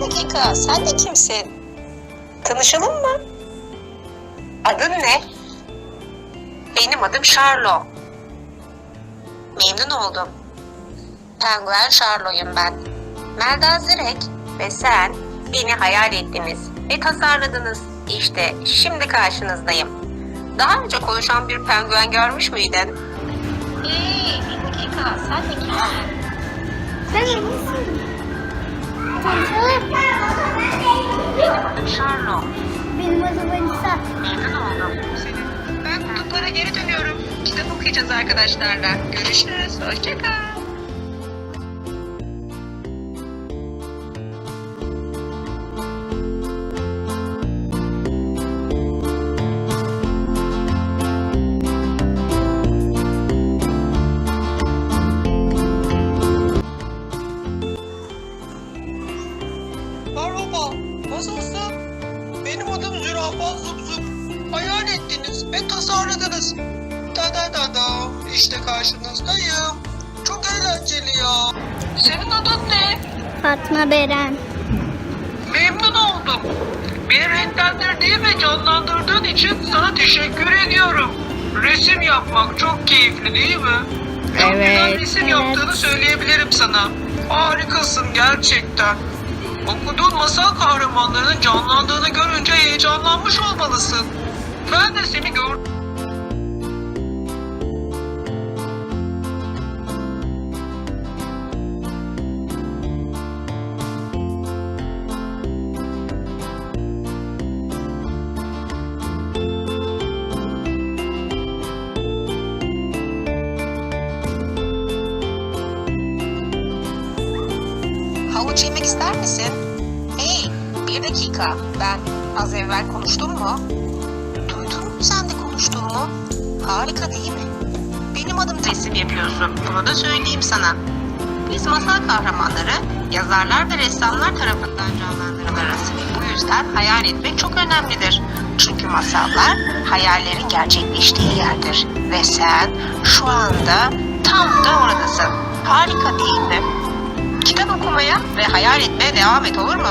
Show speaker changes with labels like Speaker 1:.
Speaker 1: dakika sen de kimsin? Tanışalım mı? Adın ne? Benim adım Charlo. Memnun oldum. Penguen Charlo'yum ben. Melda Zirek ve sen beni hayal ettiniz ve tasarladınız. İşte şimdi karşınızdayım. Daha önce konuşan bir penguen görmüş müydün? Hey, bir dakika, sen de kimsin?
Speaker 2: Ben misin? Tanışalım.
Speaker 1: Benim adım
Speaker 2: Alisa.
Speaker 1: Memnun oldum. Ben kutuplara geri dönüyorum. Kitap okuyacağız arkadaşlarla. Görüşürüz. Hoşçakal.
Speaker 3: Nasılsın? Benim adım Zürafa Zup Zup. Hayal ettiniz ve tasarladınız. Da da da da, işte karşınızdayım. Çok eğlenceli ya. Senin adın ne?
Speaker 2: Fatma Beren.
Speaker 3: Memnun oldum. Beni renklendirdiğin ve canlandırdığın için sana teşekkür ediyorum. Resim yapmak çok keyifli değil mi? Çok güzel
Speaker 4: Evet.
Speaker 3: resim
Speaker 2: Evet.
Speaker 3: yaptığını söyleyebilirim sana. Harikasın gerçekten. Okuduğun masal kahramanlarının canlandığını görünce heyecanlanmış olmalısın. Ben de seni gördüm.
Speaker 1: Havuç yemek ister misin? Hey, bir dakika. Ben az evvel konuştum mu? Duydun mu sen de konuştuğumu? Harika değil mi? Benim adım resim yapıyorsun. Bunu da söyleyeyim sana. Biz masal kahramanları, yazarlar ve ressamlar tarafından canlandırılırız. Bu yüzden hayal etmek çok önemlidir. Çünkü masallar hayallerin gerçekleştiği yerdir. Ve sen şu anda tam da oradasın. Harika değil mi? Ve hayal etmeye devam et olur mu?